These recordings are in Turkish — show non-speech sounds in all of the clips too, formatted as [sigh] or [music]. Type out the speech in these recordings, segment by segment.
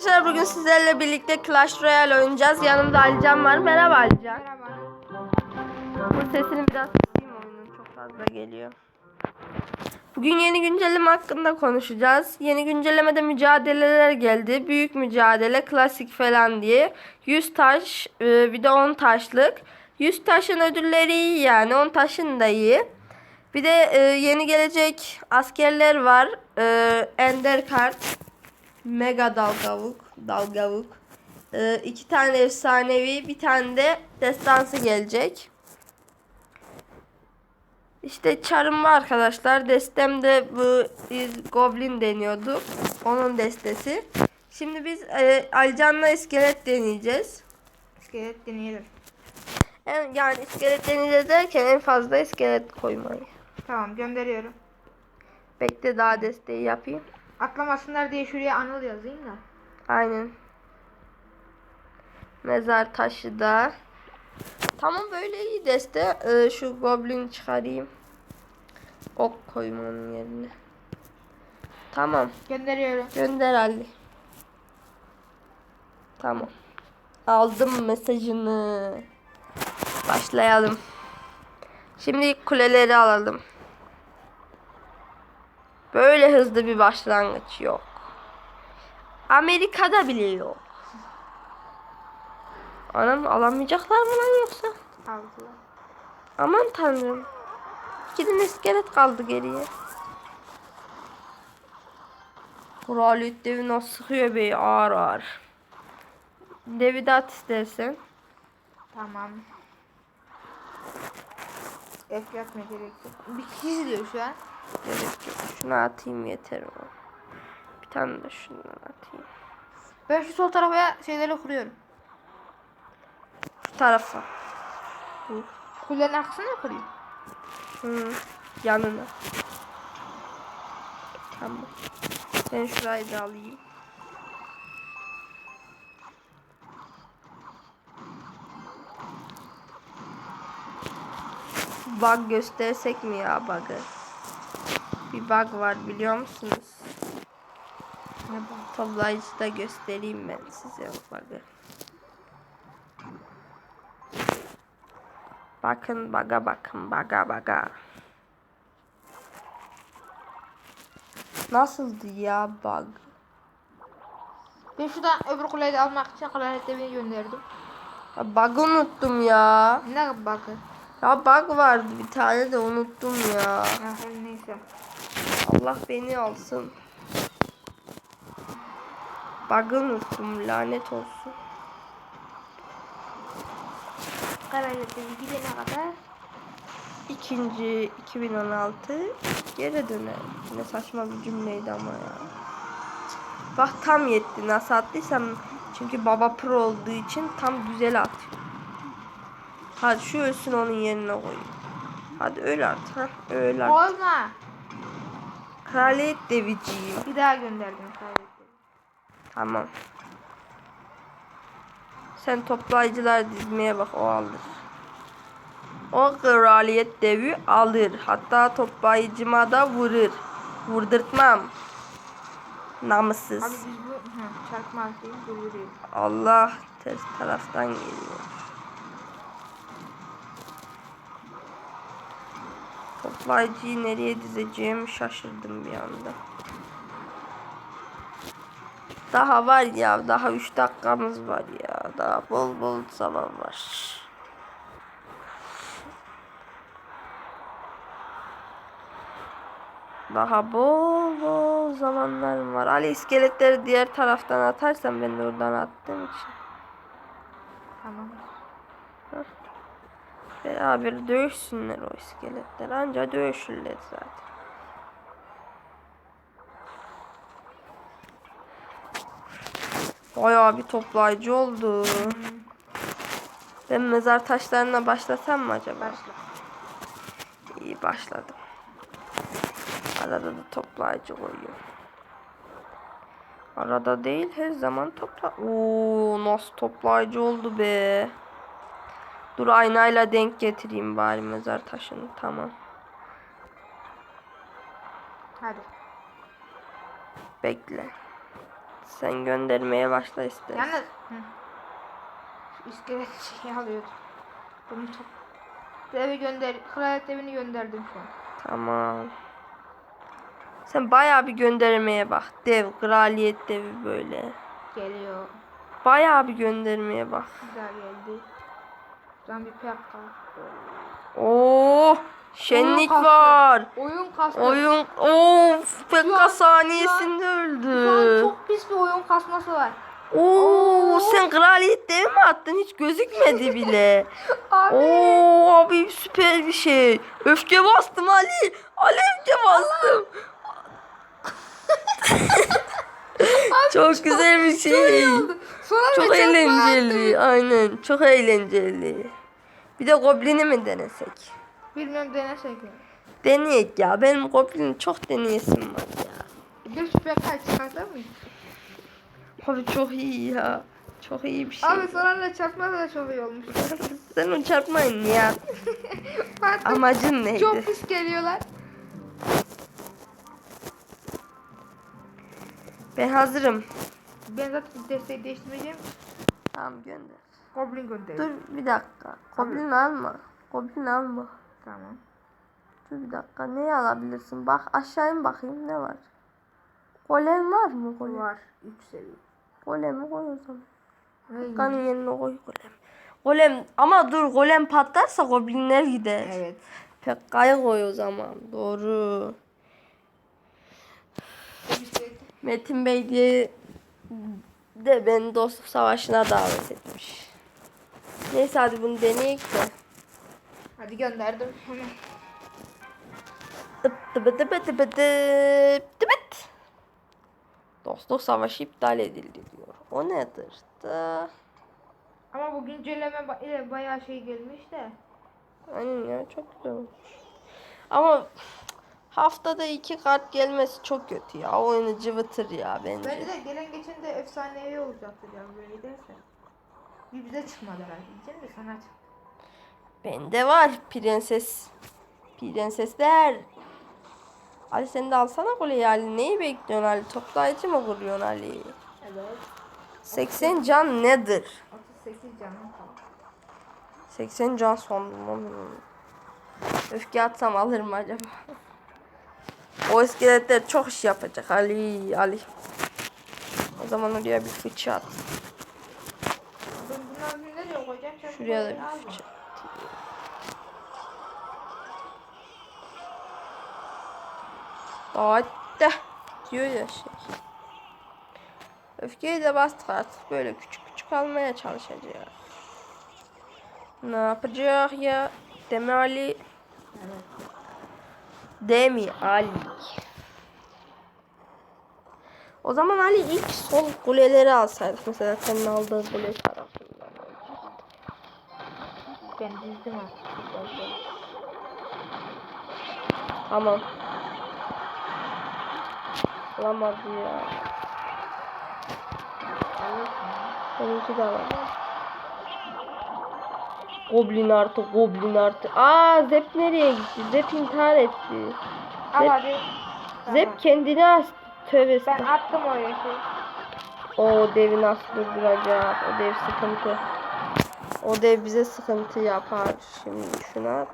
Arkadaşlar bugün sizlerle birlikte Clash Royale oynayacağız. Yanımda Alican var. Merhaba Alican. Merhaba. Bu sesini biraz kısayım oyunun çok fazla geliyor. Bugün yeni güncelleme hakkında konuşacağız. Yeni güncellemede mücadeleler geldi. Büyük mücadele, klasik falan diye. 100 taş, e, bir de 10 taşlık. 100 taşın ödülleri iyi yani. 10 taşın da iyi. Bir de e, yeni gelecek askerler var. E, Ender kart, Mega dalgavuk, dalgavuk. E, iki tane efsanevi, bir tane de destansı gelecek. İşte çarım var arkadaşlar. Destemde bu goblin deniyorduk. Onun destesi. Şimdi biz e, Alican'la iskelet deneyeceğiz. İskelet deneyelim. En, yani iskelet deneyeceğiz derken en fazla iskelet koymayı. Tamam gönderiyorum. Bekle daha desteği yapayım. Atlamasınlar diye şuraya anıl yazayım da. Aynen. Mezar taşı da. Tamam böyle iyi deste. Ee, şu goblin çıkarayım. Ok koyayım onun yerine. Tamam. Gönderiyorum. Gönder Ali. Tamam. Aldım mesajını. Başlayalım. Şimdi kuleleri alalım. Böyle hızlı bir başlangıç yok. Amerika'da bile yok. Anam alamayacaklar mı lan yoksa? Aldılar. Aman tanrım. Tane iskelet kaldı geriye. Kraliyet devi nasıl sıkıyor be ağır ağır. Devi de at istersen. Tamam. F yapma gerek yok. Bir kişi diyor şu an. Gerek yok. Şunu atayım yeter o. Bir tane de şundan atayım. Ben şu sol tarafa şeyleri kuruyorum. Şu tarafa. Kulenin arkasına mı kurayım? Hı. Yanına. Tamam. Ben şurayı da alayım. Bug göstersek mi ya bug'ı? Bug var biliyor musunuz? Toplayıcıda göstereyim ben size o bug'ı. Bakın baga bakın baga baga. Nasıldı ya bug? Ben şuradan öbür kuleyi almak için kraliyet devini gönderdim. Ya bug'ı unuttum ya. Ne bakı? Ya bug vardı bir tane de unuttum ya. Her neyse. Allah beni alsın. Bug'ı unuttum lanet olsun. Devi gidene kadar. İkinci 2016 geri döner. Ne saçma bir cümleydi ama ya. Bak tam yetti nasıl attıysam çünkü baba pro olduğu için tam güzel atıyor. Hadi şu ölsün onun yerine koyayım. Hadi at. Ha, öyle at. Olma. Kraliyet deviciyim. Bir daha gönderdim kraliyet. Tamam. Sen toplayıcılar dizmeye bak o alır. O kraliyet devi alır. Hatta toplayıcıma da vurur. Vurdurtmam. Namussuz. Abi biz bu hı, çarpma durduruyoruz. Allah ters taraftan geliyor. Toplayıcıyı nereye dizeceğimi şaşırdım bir anda. Daha var ya, daha 3 dakikamız var ya. Daha bol bol zaman var. Daha bol bol zamanlarım var. Ali iskeletleri diğer taraftan atarsan ben de oradan attığım için. Tamam. Beraber dövüşsünler o iskeletler. Anca dövüşürler zaten. Bayağı bir toplayıcı oldu. Ben mezar taşlarına başlasam mı acaba? Başla. İyi başladım. Arada da toplayıcı koyuyorum. Arada değil her zaman topla. Oo nasıl toplayıcı oldu be. Dur aynayla denk getireyim bari mezar taşını. Tamam. Hadi. Bekle. Sen göndermeye başla istersen. Yalnız hı. Şu iskelet şeyi alıyordum. Bunu top Devi gönder. Kraliyet devini gönderdim şu an. Tamam. Sen bayağı bir göndermeye bak. Dev, kraliyet devi böyle. Geliyor. Bayağı bir göndermeye bak. Güzel geldi. Şuradan bir PK. Oo, şenlik kastı. var. Oyun kastı. Oyun of Pekka an- saniyesinde Şu an öldü. çok pis bir oyun kasması var. Oo sen kraliyet devi mi attın? Hiç gözükmedi bile. [laughs] Abi. Oo abi süper bir şey. Öfke bastım Ali. Ali öfke bastım. [laughs] çok güzel bir şey. Çok çarpma eğlenceli. Aynen. Çok eğlenceli. Bir de goblini mi denesek? Bilmem denesek mi? Deneyek ya. Benim goblini çok deneyesim var ya. Bir şu PK çıkartır mıyız? Abi çok iyi ya. Çok iyi bir şey. Abi sonra çarpma da çok iyi olmuş. [laughs] Sen o çarpmayın ya. [laughs] Amacın neydi? çok pis geliyorlar. Ben hazırım. Ben zaten desteği değiştirmeyeceğim. Tamam gönder. Goblin gönder. Dur bir dakika. Goblin alma. Goblin alma. Tamam. Dur bir dakika. Neyi alabilirsin? Bak aşağı in bakayım ne var? Golem var mı golem? Var. 3 seviye. Golemi koy o zaman. Kanın yerine koy golem. Golem ama dur golem patlarsa goblinler gider. Evet. Pekka'yı koy o zaman. Doğru. Metin Bey diye de beni dostluk savaşına davet etmiş. Neyse hadi bunu deneyek de. Hadi gönderdim. Dıp dıbı dıbı dıbı dıp dıbıt. Dostluk savaşı iptal edildi diyor. O nedir? Da. Ama bu güncelleme ile bayağı şey gelmiş de. Aynen ya çok güzel olmuş. Ama haftada iki kart gelmesi çok kötü ya. Oyunu cıvıtır ya bence. Bence de gelen geçen de efsanevi olacaktı ya böyle giderse. Bir bize çıkmadı herhalde. Diyeceğim de sana çıktı. Bende var prenses. Prensesler. Ali sen de alsana koleyi Ali. Neyi bekliyorsun Ali? Toplayıcı mı kuruyorsun Ali? Evet. 80 can nedir? 38 canım kaldı. 80 can oğlum. Öfke atsam alır mı acaba? O iskeletler çok iş yapacak Ali Ali. O zaman oraya bir fıçı at. Ben bunları nereye koyacağım? Sen Şuraya da bir fıçı. Daha da diyor ya şey. Öfkeyi de bastık artık böyle küçük küçük almaya çalışacağız. Ne yapacak ya? Demi Ali. Demi Ali. O zaman Ali ilk sol kuleleri alsaydık mesela senin aldığın kule tarafından. Ben. Biraz böyle. Tamam. Alamadı ya. Benimki de alamadı. Goblin artı, goblin artı. Aa Zep nereye gitti? Zep intihar etti. Al Zep- hadi. Zep kendini astı. Tövbe Ben attım oraya şey. O devi nasıl durduracak? O dev sıkıntı. O dev bize sıkıntı yapar. Şimdi şunu at.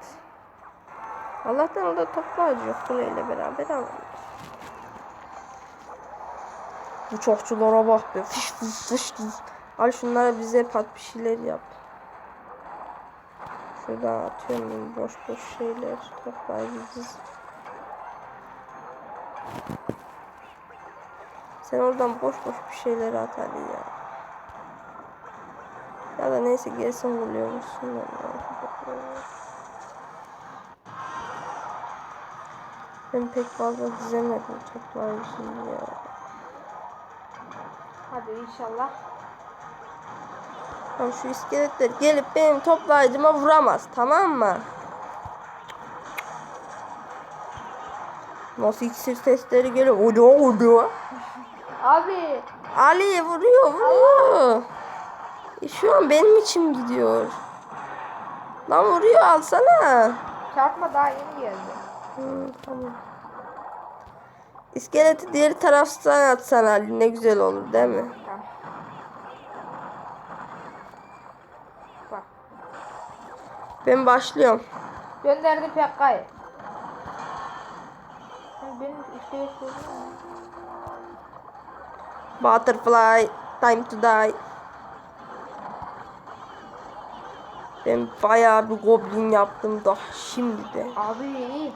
Allah'tan orada toplayıcı yok. Kuleyle beraber alırız. Bu çokçulara bak be. Fış fış fış. Al şunlara bize pat bir şeyler yap. Şuradan atıyorum boş boş şeyler. Toplayıcı. Sen oradan boş boş bir şeyler at hadi ya. Ya da neyse gelsin buluyormuşsun. Ben pek fazla dizemedim toplayıcıyı ya. Hadi inşallah. Tamam şu iskeletler gelip benim toplayıcıma vuramaz tamam mı? Nasıl iksir sesleri geliyor? Odo odo. Abi. Ali vuruyor vuruyor. E, şu an benim için gidiyor. Lan vuruyor alsana. Çarpma daha yeni geldi. Hı, tamam. İskeleti diğer taraftan atsan Ali ne güzel olur değil mi? Tamam. Bak. Ben başlıyorum. Gönderdim Pekka'yı. Benim işte? Butterfly, time to die. Ben bayağı bir goblin yaptım da şimdi de. Abi.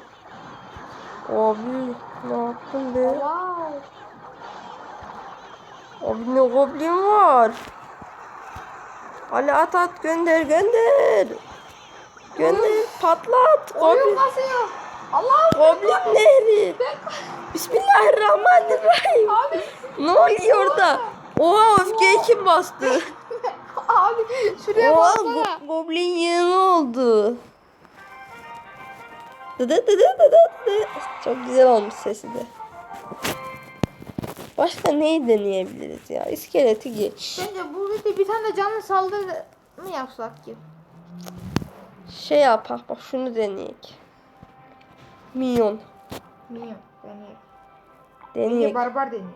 Abi ne yaptın be? Wow. Abi ne goblin var? Ali at at gönder gönder. Gönder patlat. Oyun Goblin, kasıyor. Allah'ım. goblin nehri. Bismillahirrahmanirrahim. Abi. Ne oluyor orada? Oha öfkeyi kim bastı? Abi. Şuraya Oha baksana. go- goblin yığını oldu. Dıdı dıdı dıdı dıdı. Çok güzel olmuş sesi de. Başka neyi deneyebiliriz ya? İskeleti geç. Bence burada bir tane canlı saldırı mı yapsak ki? Şey yapak bak şunu deneyek. Minyon. Bilmiyorum. Deneyim. Deneyek. Barbar deneyim.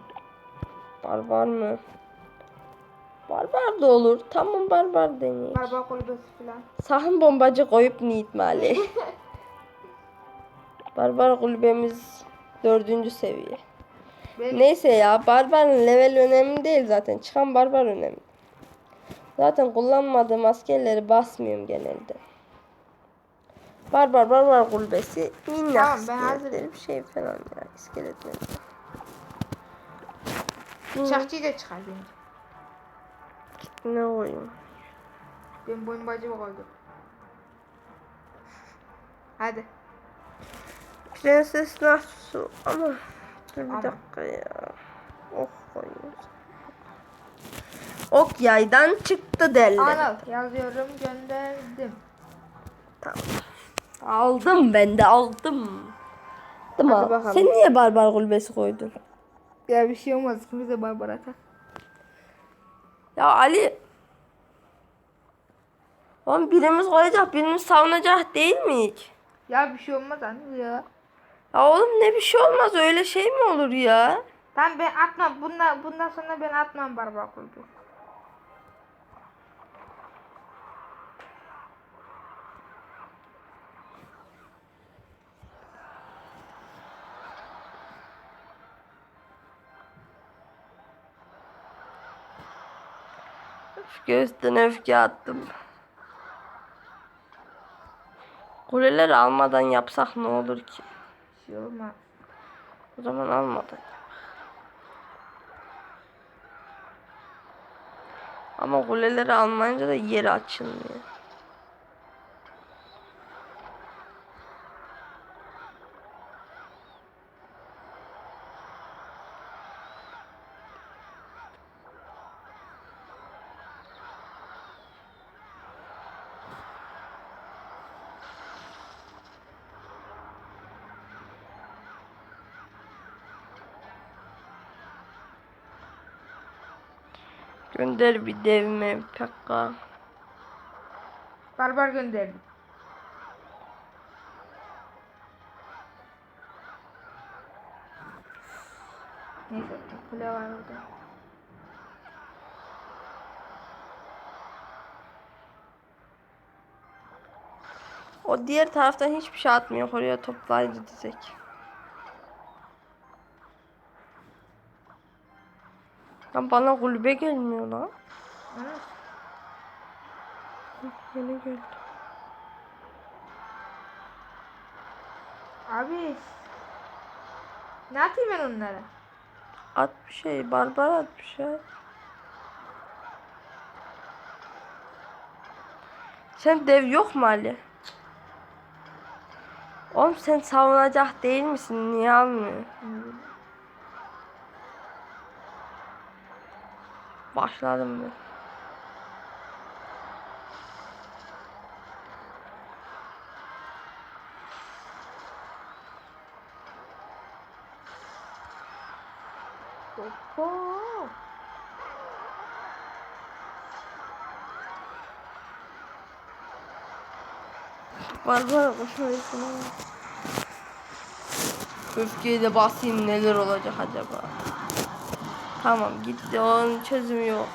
Barbar mı? Barbar da olur. Tamam barbar deneyek. Barbar kulübesi falan. Sahın bombacı koyup nitmali. [laughs] barbar kulübemiz dördüncü seviye. Ben Neyse ya barbarın level önemli değil zaten. Çıkan barbar önemli. Zaten kullanmadığım askerleri basmıyorum genelde. Barbar barbar kulübesi minnak Tamam, ben hazırım. bir şey falan ya iskeletleri. bıçakçıyı da çıkar bence. Ne oyun? Ben boyun bacımı koydum. Hadi. Prenses Narsu ama dur bir Ama. dakika ya. Ok koyuyoruz. Ok yaydan çıktı derler. Anıl yazıyorum gönderdim. Aldım ben de aldım. Değil mi? Hadi bakalım. Sen niye barbar kulübesi koydun? Ya bir şey olmaz. İkimiz de barbar atar. Ya Ali. Oğlum birimiz koyacak birimiz savunacak değil mi hiç? Ya bir şey olmaz Anıl ya. Ya oğlum ne bir şey olmaz öyle şey mi olur ya? Tamam ben atmam. Bundan, bundan sonra ben atmam barbar kulübü. Üstüne öfke attım. Kuleleri almadan yapsak ne olur ki? Şey olmaz. O zaman almadan. Ama kuleleri almayınca da yeri açılmıyor. Gönder bir devme pekka. Barbar gönderdim. Neyse kule var orada. O diğer taraftan hiçbir şey atmıyor. Oraya toplayıcı dizek. Lan bana kulübe gelmiyor lan. Anıl. Yine geldi. Abi. Ne atayım ben onlara? At bir şey. Barbar at bir şey. Sen dev yok mu Ali? Oğlum sen savunacak değil misin? Niye almıyor? Başladım ben. Oho. Barbar koşmayı Öfkeyi de basayım neler olacak acaba. Tamam gitti onun çözümü yok.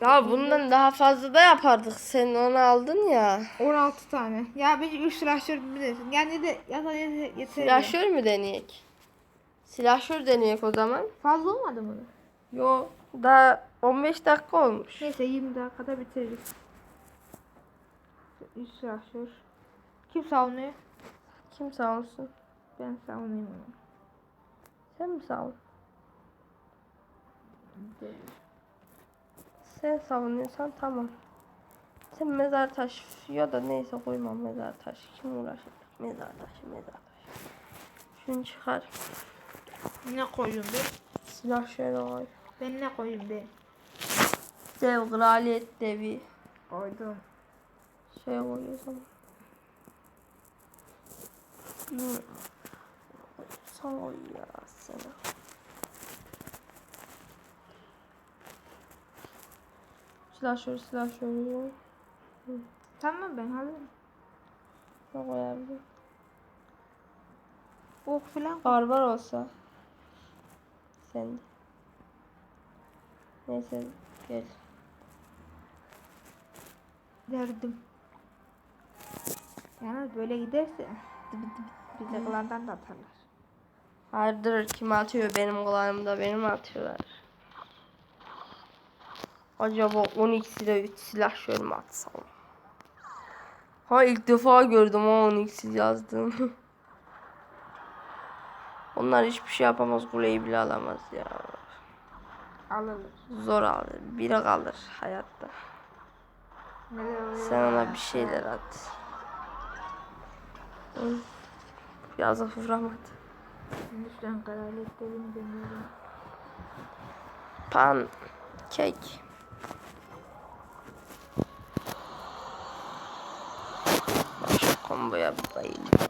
Ya bundan daha fazla da yapardık. Sen onu aldın ya. 16 tane. Ya bence 3 silahşör bilirsin. Yani de ya da yeter. Silahşör mü deneyek? Silahşör deneyek o zaman. Fazla olmadı mı? Yo daha 15 dakika olmuş. Neyse 20 dakikada bitiririz. 3 silahşör. Kim savunuyor? Kim savunsun? Ben savunayım. Sen mi savun? Sen savunuyorsan tamam. Sen mezar taşı ya da neyse koymam mezar taşı. Kim uğraşacak? Mezar taşı, mezar taşı. Şunu çıkar. Ne koyayım be? Silah şöyle koy. Ben ne koyayım be? Dev kraliyet devi. Koydum. Şey koyuyorsun. Sen koy ya sana. Silah şöyle silah şöyle. Tamam ben hazırım. Ne koyardım? Ok filan Barbar olsa. Sen. Neyse gel. derdim. Yani böyle giderse bize kılandan da atarlar. Hayırdır kim atıyor benim kulağımda benim atıyorlar. Acaba 12 ile 3 silah şöyle mi atsam? Ha ilk defa gördüm o 12 yazdığını. [laughs] Onlar hiçbir şey yapamaz kuleyi bile alamaz ya. Alırlar. Zor alır. Biri kalır hayatta. Sen ona bir şeyler at. Hı. Yazık vuramadı. Lütfen kraliyetlerini deniyorum. Pan kek. Şu komboya bayılıyorum.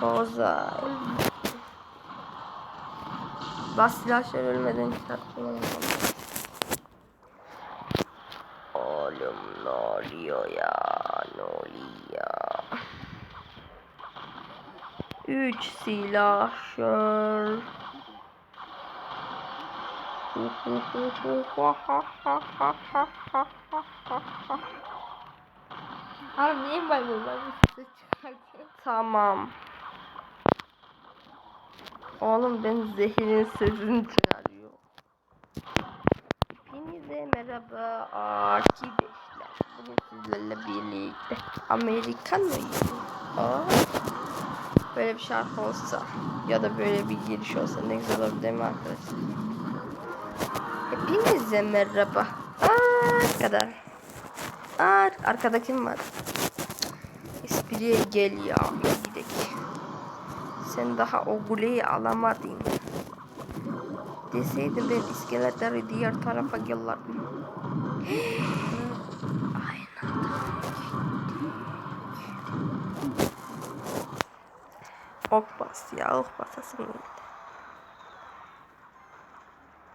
Kozay. Bas silahlar ölmeden çıkartmam. Oğlum ne oluyor ya? Ne oluyor? Üç silahşör. Abi niye bay bay bay ses çıkartıyor? tamam. Oğlum ben zehirin sesini çıkarıyor. Hepinize merhaba arkadaşlar. Bugün sizlerle birlikte Amerikan mıyım? Aa, böyle bir şarkı olsa ya da böyle bir giriş olsa ne güzel olur değil mi arkadaşlar? Hepinize merhaba. Arkada. Ar arkada kim var? Espriye gel ya. Gidelim. Sen daha o guleyi alamadın. Deseydin ben iskeletleri diğer tarafa yollardım. [gasps] Ok bas ya ok basasın geldi.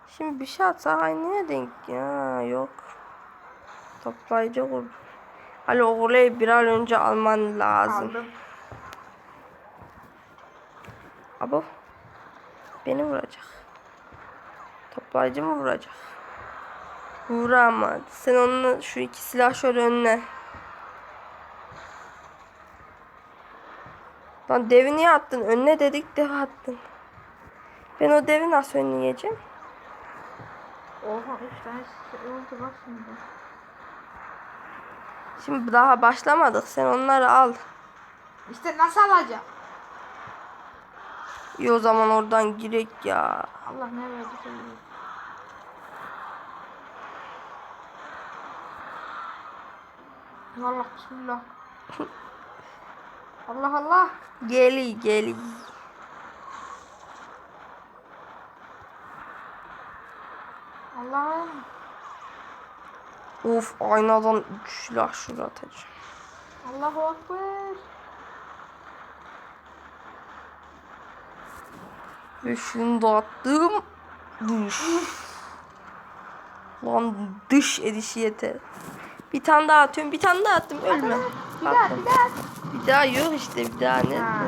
Şimdi bir şey atsa aynıya denk ya yok. Toplayıcı kur. Ali o guleyi bir an önce alman lazım. Aldım. Abo. Beni vuracak. Toplayıcı mı vuracak? Vuramadı. Sen onu şu iki silah şöyle önüne. Lan devi niye attın? Önüne dedik dev attın. Ben o devi nasıl önleyeceğim? Oha 3 tane şey oldu bak şimdi. Şimdi daha başlamadık. Sen onları al. İşte nasıl alacağım? İyi o zaman oradan girek ya. Allah ne verdi söylüyor. Allah bismillah. [laughs] Allah Allah. Geli geli. Allah. Of aynadan üç silah şuraya atacağım. Allahu Ekber. Ve şunu da attım. Düş. Lan dış edişi yeter. Bir tane daha atıyorum. Bir tane daha attım. Ölme. Bir daha Attım. bir daha. Bir daha yok işte bir daha ne? Ha.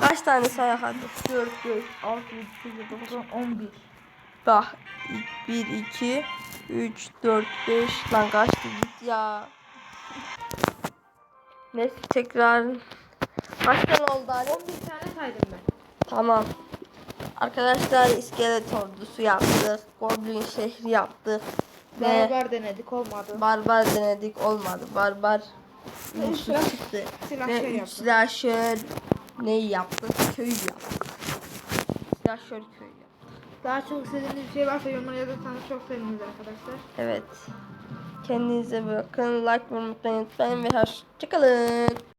Kaç tane sayak hadi? 4, 5, 6, 7, 8, 9, 11. Bak 1, 2, 3, 4, 5 lan kaçtı ya. Neyse tekrar. Kaç tane oldu Ali? 11 tane saydım ben. Tamam. Arkadaşlar iskelet ordusu yaptık. Goblin şehri yaptık. Ve Barbar denedik olmadı. barbar denedik olmadı. Barbar silah- çıktı. silahşör Ve üç yaptık. silahşör neyi yaptık? Köy yaptık. Silahşör köy yaptık. Daha çok istediğiniz bir şey varsa yorumlara yazarsanız çok seviniriz arkadaşlar. Evet. Kendinize bakın. Like ve unutmayın. Unutmayın ve hoşçakalın.